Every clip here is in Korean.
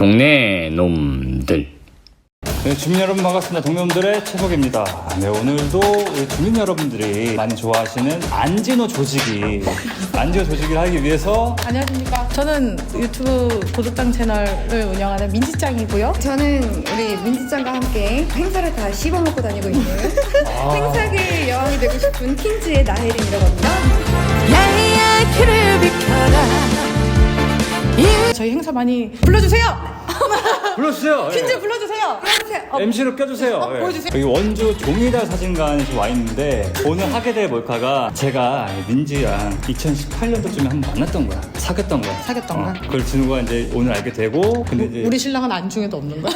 동네 놈들. 네, 주민 여러분 반갑습니다. 동료들의 최석입니다. 네, 오늘도 우리 주민 여러분들이 많이 좋아하시는 안진호 조직이 안진호 조직을 하기 위해서 안녕하십니까. 저는 유튜브 도둑당 채널을 운영하는 민지짱이고요. 저는 우리 민지짱과 함께 행사를 다 씹어먹고 다니고 있는 행사계 여왕이 되고 싶은. 야야 키를 비켜라. 저희 행사 많이 불러주세요. 불러주세요. 퀸즈 불러주세요. 불러주세요. 어, MC로 껴주세요. 어, 예. 보여주세요. 여기 원주 종이달 사진관에 와 있는데 오늘 하게 될 몰카가 제가 민지랑 2018년도쯤에 한 번 만났던 거야. 사귀었던 거야. 사귀었던 거야? 그걸 진우가 이제 오늘 알게 되고 근데 이제 우리 신랑은 안중에도 없는 거야.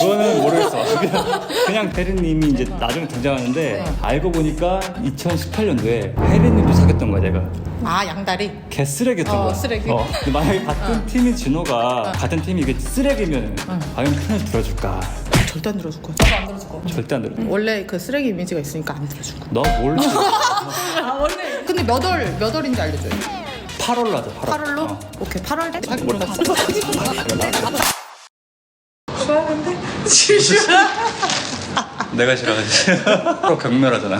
그거는 모르겠어. 그냥, 그냥 혜린님이 이제 나중에 등장하는데 알고 보니까 2018년도에 혜린님도 사귀 었던 거야 내가. 아 양다리. 개 쓰레기였던 어, 거야. 쓰레기. 근데 만약에 같은 팀이 진호가 같은 팀이 이게 쓰레기면 과연 편을 들어줄까? 절대 안 들어줄 거야. 나도 안 들어줄 거야. 절대 안 들어. 원래 그 쓰레기 이미지가 있으니까 안 들어줄 거야. 너 몰라. 아 원래. 근데 몇 월 몇 월인지 알려줘요. 8월로 하자. 8월. 8월로? 어. 오케이 8월 사귀 몰라. 내가 싫어하지. 서로 경멸하잖아.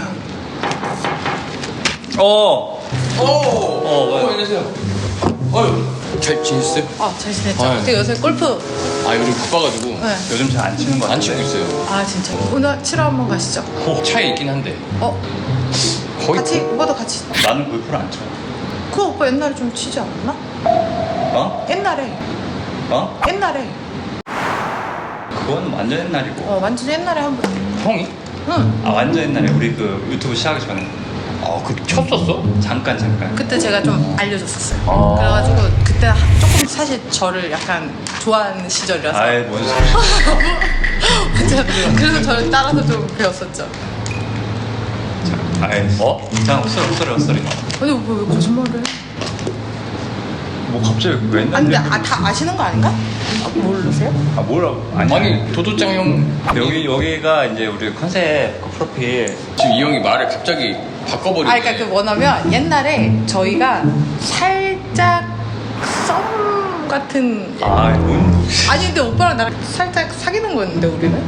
어. 오! 어, 왜? 안녕하세요. 어유, 잘 지냈어요? 아, 잘 지냈죠? 아, 네. 제가 요새 골프 아, 요즘 바빠가지고 네. 요즘 잘 안 치는 거 같아. 안 치고 있어요. 아 진짜 오늘 치러 한번 가시죠. 차에 있긴 한데 어 거의 같이 오빠도 같이. 나는 골프를 안 쳐. 그 오빠 옛날에 좀 치지 않았나? 어? 옛날에 어? 옛날에 그건 완전 옛날이고. 어 완전 옛날에 한 번. 형이? 응. 아 완전 옛날에 우리 그 유튜브 시작하기 전에 아, 그 쳤었어? 잠깐 잠깐. 그때 제가 좀 알려줬었어요. 아. 그래가지고 그때 하- 조금 사실 저를 약간 좋아하는 시절이라서. 아이 뭔 소리. 맞아. 그래서 저를 따라서 좀 배웠었죠. 아이 어? 자 헛소리 헛소리 헛소리. 근데 왜 거짓말을 해? 뭐 갑자기 왜 옛날 아니 근데 아, 다 아시는 거 아닌가? 아, 모르세요? 아 뭐라고? 아니, 아니, 도도짱 형. 여기 여기가 이제 우리 컨셉 그 프로필 지금 이 형이 말을 갑자기 바꿔버리네. 아, 그러니까 그 뭐냐면 옛날에 저희가 살짝 썸 같은 아 뭔 아니 근데 오빠랑 나랑 살짝 사귀는 거였는데 우리는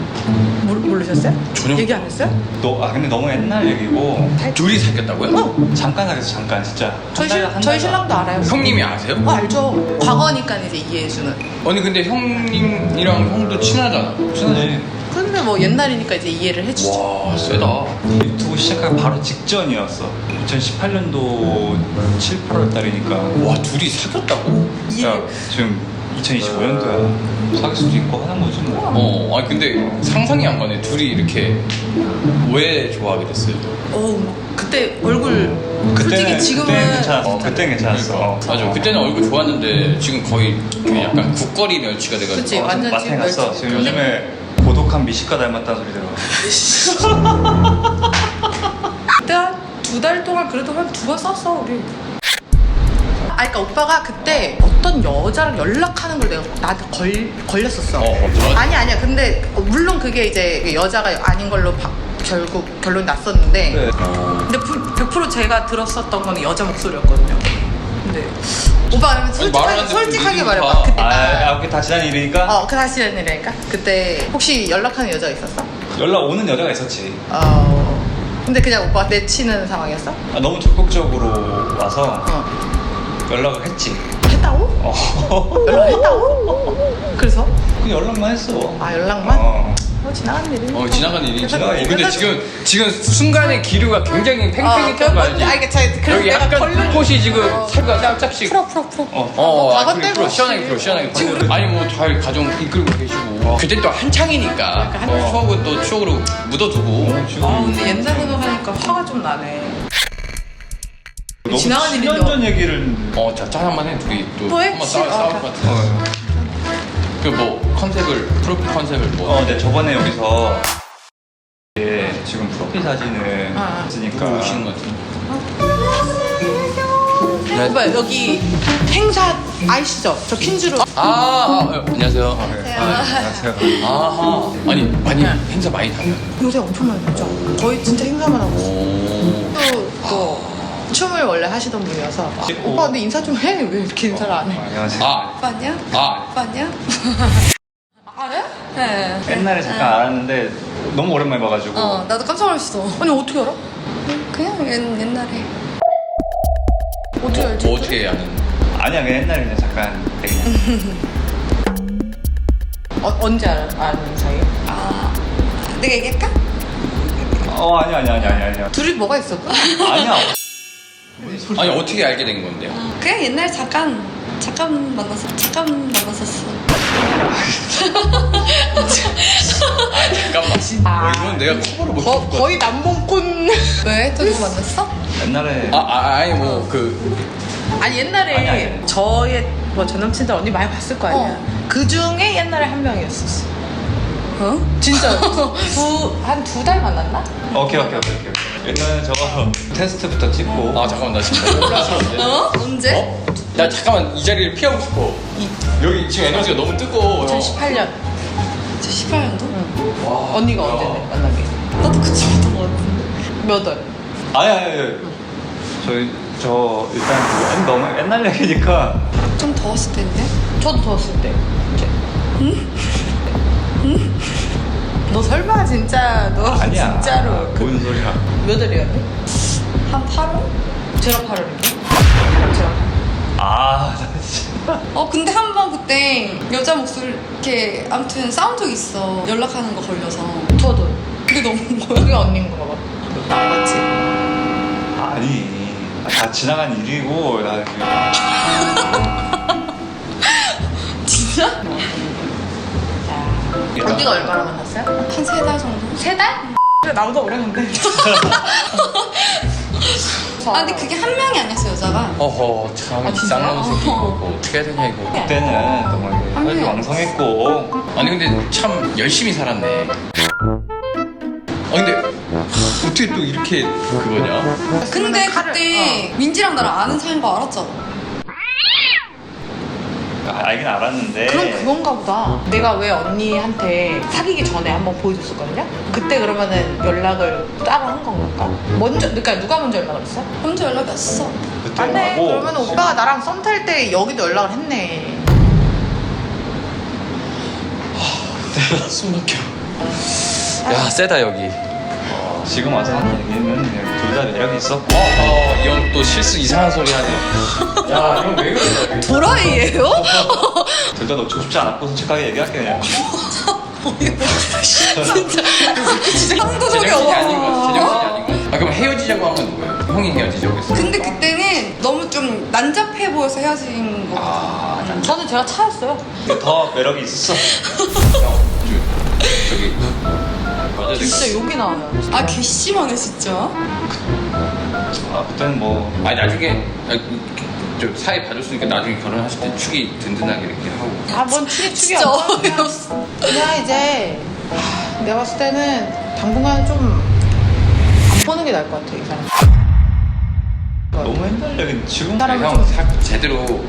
모르, 모르셨어요? 전혀 얘기 안 했어요? 너 아 근데 너무 옛날 얘기고 둘이 사귀었다고요? 어 잠깐 사귀었어 잠깐 진짜 저희, 한 달, 한 저희 달. 신랑도 알아요 형님이 아세요? 어 알죠 과거니까 이제 이해해주는 아니, 근데 형님이랑 형도 친하잖아. 친하지 근데 뭐 옛날이니까 이제 이해를 해주죠 와, 세다. 유튜브 시작하기 바로 직전이었어 2018년도 7, 8월 달이니까 와, 둘이 사귀었다고? 이해 야 지금 2025년도야 사귈 수도 있고 하는 거지 뭐 어, 아니, 근데 상상이 안 가네. 둘이 이렇게 왜 좋아하게 됐어요? 어우 그때 얼굴 솔직히 그때는 지금은 그때는 괜찮았어 그때는 괜찮았어 어. 맞아. 그때는 얼굴 좋았는데 지금 거의 그 약간 국거리 멸치가 돼가지고. 그치. 완전 마탱 지금 갔어. 지금 요즘에 고독한 미식가 닮았다는 소리 들어 그때 한 두 달 동안 그래도 한 두 번 썼어 우리 아 그러니까 오빠가 그때 어떤 여자랑 연락하는 걸 내가 나한테 걸, 걸렸었어. 어, 어, 저- 아니 아니야. 근데 물론 그게 이제 여자가 아닌 걸로 바- 결국 결론이 났었는데. 네. 근데 100% 제가 들었었던 거는 여자 목소리였거든요. 근데 오빠 그러면 솔직하게, 말하는데 솔직하게 말해봐. 그때. 아, 나 아, 그게 다 지난 일이니까? 어, 그 다시 하는 일이니까. 그때 혹시 연락하는 여자가 있었어? 연락 오는 여자가 있었지. 어. 근데 그냥 오빠 내치는 상황이었어? 아, 너무 적극적으로 와서? 어 연락을 했지 했다고? 어. 연락했다고? 그래서? 그냥 연락만 했어 아 연락만? 어. 어 지나간 일이 어 지나간 일이 지나간 일. 근데 그래서- 지금 지금 순간의 기류가 굉장히 어, 팽팽했던 거 알지? 아 이게 자 그래서 여기 내가 약간 걸른 곳이 지금 어. 살가 살짝씩 풀어 풀어 풀어 어. 어, 과거 아, 그래, 때고 풀어, 시원하게 풀어, 시원하게 지금 풀어. 아니 뭐 잘 가정 이끌고 계시고 그때 또 한창이니까 한- 어, 추억은 또 추억으로 묻어두고 아 근데 옛날 생각하니까 화가 좀 나네 너무 지나간 10년 일인데 전 얘기를 어, 자, 짠 한번 해. 둘이 또 또 해? 한번. 싸울, 싸울 어, 것 같아. 어. 그뭐 컨셉을 프로필 컨셉을 뭐. 어, 네, 저번에 여기서 예, 지금 프로필 사진을 아, 아. 했으니까. 오시는 것 같은데 오빠 여기 행사 아시죠? 저 퀸즈로. 아, 아, 어, 안녕하세요. 네. 아, 안녕하세요. 아하. 아니 많이 행사 많이 다녀요 요새 엄청 많이 했죠? 거의 진짜 행사만 하고 있어 오. 또, 또 춤을 원래 하시던 분이어서 아, 찍고. 오빠 근데 인사 좀 해 왜 이렇게 인사를 안 해? 안녕하세요. 아, 오빠 안녕? 아, 오빠 안녕? 아, 그래? 네. 옛날에 잠깐 알았는데 너무 오랜만에 봐가지고 어, 나도 깜짝 놀랐어. 아니 어떻게 알아? 그냥 옛, 옛날에. 어떻게 알지? 뭐 어떻게 하는? 아니야 그냥 옛날에 그냥 잠깐 그냥 어, 언제 알, 아는 사이에? 아, 내가 얘기할까? 어 아니야 아니야 아니야 아니야 아니야 둘이 뭐가 있었고? 아니야 아니 어떻게 알게 된 건데요? 그냥 옛날에 잠깐, 잠깐 만났어. 잠깐 만났었어. 잠깐만. 어, 이건 내가 커버를 못 거, 거의 남봉꾼 왜? 또 누구 만났어? 옛날에 아, 아, 아니 뭐그 아니 옛날에 아니, 아니. 저의 뭐전 남친들 언니 많이 봤을 거 아니야 어. 그 중에 옛날에 한 명이었었어 어? 진짜 두한 두 달 만났나? 오케이 오케이 오케이 오케이 일단은 저거 테스트부터 찍고 아 잠깐만 나 지금 혼란스러운데. 어? 언제? 어? 나 잠깐만 이 자리를 피하고 싶어. 이 여기 지금 에너지가 너무 뜨거워. 2018년 2018년도? 와, 언니가 뭐야. 언제 만난 게? 나도 그쯤부터 것 같은데. 몇 월? 아니 아니 아니 저희 저 일단 옛- 너무 옛날 얘기니까 좀 더웠을 텐데? 저도 더웠을 때 너 설마 진짜 너 아니야 진짜로 그, 뭔 소리야 몇 월이었니? 한 8월? 제가 8월인데 제가 아나 진짜 어, 근데 한 번 그때 여자 목소리 이렇게 아무튼 싸운 적 있어. 연락하는 거 걸려서. 저도 그게 너무 뭐야? 그게 언니인 거 봐. 나 맞지? 아니 다 지나간 일이고 나 지금 진짜? 언니가 얼마나 만났어요? 한 세 달 정도? 세 달? 그래 나보다 오래 간대. 아, 근데 그게 한 명이 아니었어, 여자가. 어허 참 아, 진짜요? 쌍놈 새끼 이거 뭐 어떻게 해야 되냐 이거. 그때는 정말 한 혈기 명이 왕성했고 아니 근데 참 열심히 살았네. 아 근데 어떻게 또 이렇게 그거냐? 근데 그때 민지랑 나랑 아는 사이인 거 알았잖아. 아, 알긴 알았는데 그럼 그건가 보다. 내가 왜 언니한테 사귀기 전에 한번 보여줬었거든요? 그때 그러면은 연락을 따로 한 건가? 먼저, 그러니까 누가 먼저 연락을 했어? 혼자 연락이 왔어. 그때 맞네. 하고 그러면 오빠가 나랑 썸 탈 때 여기도 연락을 했네. 숨 막혀. 야 세다 여기. 어, 지금 와서 하는 얘기는 그냥 둘다 매력이 있었고 어허 이형 또 실수 이상한 소리 하네. 야 이건 왜 그래? 도라이예요? 둘다 놓치고 싶지 않았고 솔직하게 얘기할게 그냥 진짜. 진짜 한도적이 제정신이 아닌 거. 없어. 제정신이 아닌 거. 아 그럼 헤어지자고 한건 누구예요? 형이 헤어지자고 했어. 근데 그때는 너무 좀 난잡해 보여서 헤어진 거 같아. 아, 난 저는 제가 차였어요. 근데 더 매력이 있었어 형, 저- 저기 맞아 진짜 욕이 나와요. 아, 괘씸하네, 진짜. 아 그때는 뭐 아니 나중에 아, 저 사회 봐줬으니까 나중에 결혼하실 때 축이 든든하게 이렇게 하고. 아, 뭔 축이 축이 진짜 없어. 어이없어. 그냥 이제 하, 내가 봤을 때는 당분간 좀 안 보는 게 나을 것 같아 이 사람. 너무 옛날 얘기는 지금 형 좀- 사, 제대로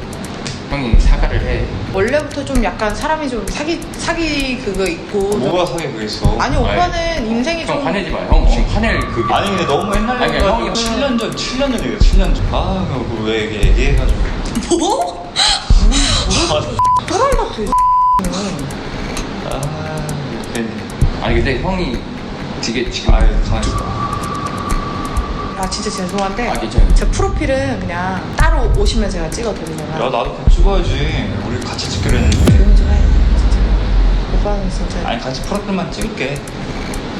형이 사과를 해. 원래부터 좀 약간 사람이 좀 사기 사기 그거 있고. 좀- 뭐가 사귀 그게 있어 아니 오빠는 인생이 형좀 화내지 마. 형 지금 화낼 그게. 아니 근데 너무 옛날 아니, 얘기가 형이- 7년 전 7년 전 얘기야 7년 전아 그거 왜 얘기, 얘기해가지고 뭐? 또라이 같아. 아 괜히 아니 근데 형이 되게 지금 아유 가만있어 아 진짜 죄송한데 아, 괜찮아요. 제 프로필은 그냥 따로 오시면 제가 찍어드리잖아. 야 나도 같이 찍어야지 우리 같이 찍기로 했는데 조용히 좀 해. 진짜. 오빠는 진짜. 아니 같이 프로필만 찍을게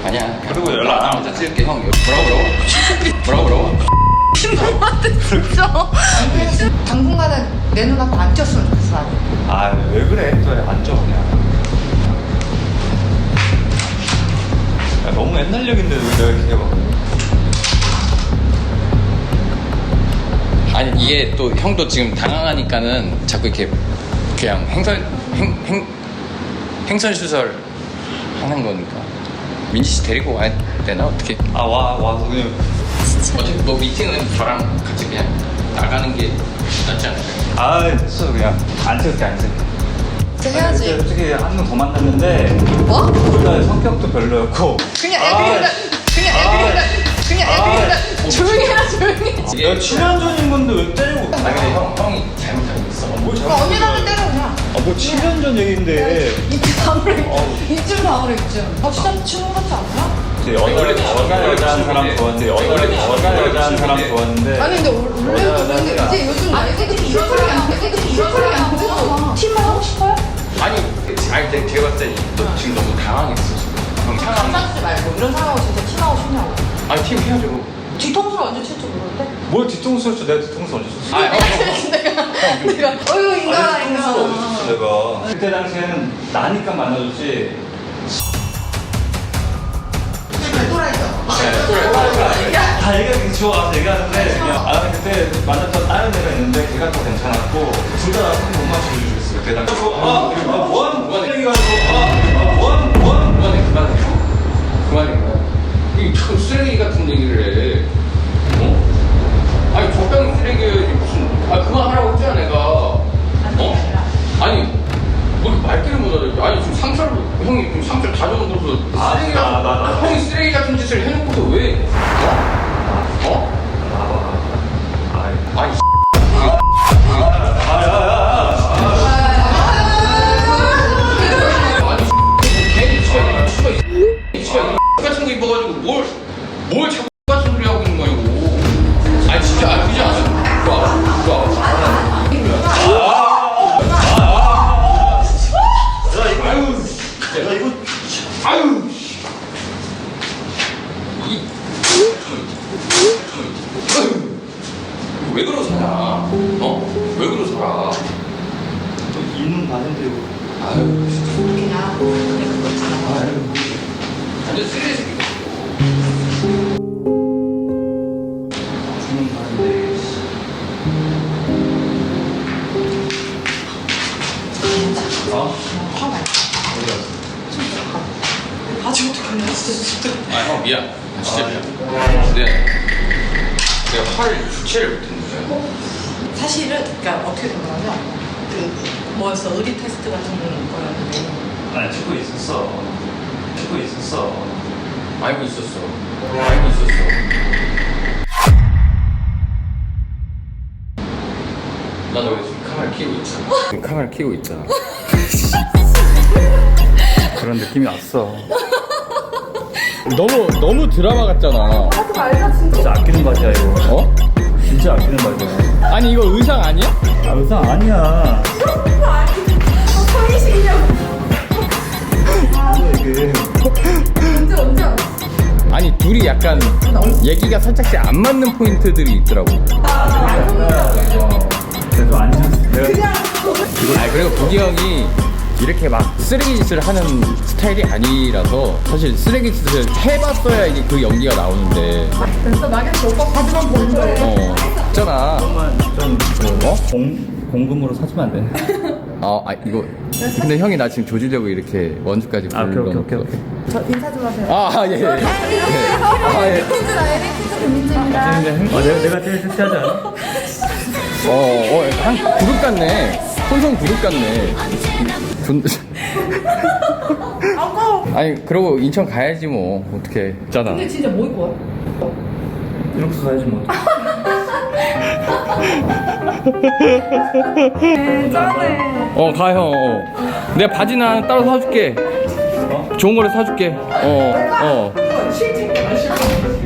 아니야. 그리고 연락 안 먼저 찍을게 형. 뭐라고 뭐라고? 뭐라고 뭐라고? 진짜. 당분간은 내 눈앞에 안 튀었으면 좋겠어 나는. 아 왜 그래 또 앉아 그냥 야, 너무 옛날 얘긴데 왜 내가 이렇게 해봐 아니 이게 또 형도 지금 당황하니까는 자꾸 이렇게 그냥 행선 행, 행 행선수설 하는 거니까 민지 씨 데리고 와야 되나 어떻게? 아와 와서 그냥 어차피 뭐 미팅은 저랑 같이 그냥 나가는 게 낫지 않을까요? 아 됐어 그냥 안 찍을게 안 찍을게 진짜 해야지. 솔직히 한 명 더 만났는데 뭐? 둘다 성격도 별로였고 그냥 아, 애들이 그냥, 그냥 애들이 아. 그냥 야 그냥 조용히 해라 조용히 내가 7년 전인 건데 왜 때리고 아니 근데 형 형이 잘못하고 있어. 뭐그 언니랑은 때려 그냥 아뭐 7년 전 얘기인데 이쯤 다물어 이쯤 다물어 이쯤 아 진짜 친구 같지 않나? 원래 원가 여자한 사람 좋았는데 원래 원가 여자한 사람 좋았는데 아니 근데 원래 여자가 이제 요즘 애들이 소리 안 애들이 이런 소리 안 듣고 팀만 하고 싶어요? 아니 아니 내 제가 봤을 때너 지금 너무 당황했어 지금. 형 상황. 감싸주지 말고 이런 상황을 진짜 팀하고 싶냐고 아니 팀 해야죠. 뒤통수를 언제 칠줄 모르는데? 뭘 뒤통수 쳤어 내가 뒤통수 언제 쳤어 아 형. 형. 내가 어휴 인간아 뒤통수를 언제 인간아 쳤어 내가 그때 당시에는 나니까 만나줬지 또라이죠 다 얘기가 되게 좋아서 얘기하는데 그냥 아 그때 만났던 다른 애가 있는데 걔가 더 괜찮았고 둘다 나한테 못 맞춰 주겠어 그때 당시 아 이거 뭐 하는 뭐하는 얘기가 아니고 아 뭐하는 뭐하는 그만해 그만해 그만해 그만해 이참 쓰레기 같은 얘기를 해 뭘 있었어 찍고 있었어 알고 있었어. 알고 있었어. 나너 왜 지금 카메라 켜고 있잖아. 지금 카메라 켜고 있잖아. 그런 느낌이 왔어. 너무 너무 드라마 같잖아. 진짜. 아끼는 바지야 이거? 어? 진짜 아끼는 바지야? 아니 이거 의상 아니야? 아 의상 아니야 언제 언제 알았어? 아니 둘이 약간 얘기가 살짝씩 안 맞는 포인트들이 있더라고 그래도 앉은 내가 아 그리고 부기 형이 이렇게 막 쓰레기 짓을 하는 스타일이 아니라서 사실 쓰레기 짓을 해봤어야 이게 그 연기가 나오는데 됐어 나겠어 오빠 바지만 보는 거야 어 있잖아 조금만 좀 어? 공, 공금으로 사주면 안 돼? 어, 아 이거 근데 형이 나 지금 조지려고 이렇게 원주까지 아, 오케이, 오케이, 건 오케이. 저 인사 좀 하세요 아, 예, 예. 예. 아, 예. 퀸즈 나의 퀸즈 김민지입니다 아, 내가, 내가 제일 섹시하지 않아? 어, 어, 한 그룹 같네. 혼성 그룹 같네. 존. 아니, 그러고 인천 가야지 뭐. 어떻게. 있잖아. 근데 진짜 뭐 입고 와? 이렇게 가야지 뭐 짠해 어, 가, 형. 어. 내가 바지나 따로 사줄게. 좋은 거를 사줄게. 어, 어. Mini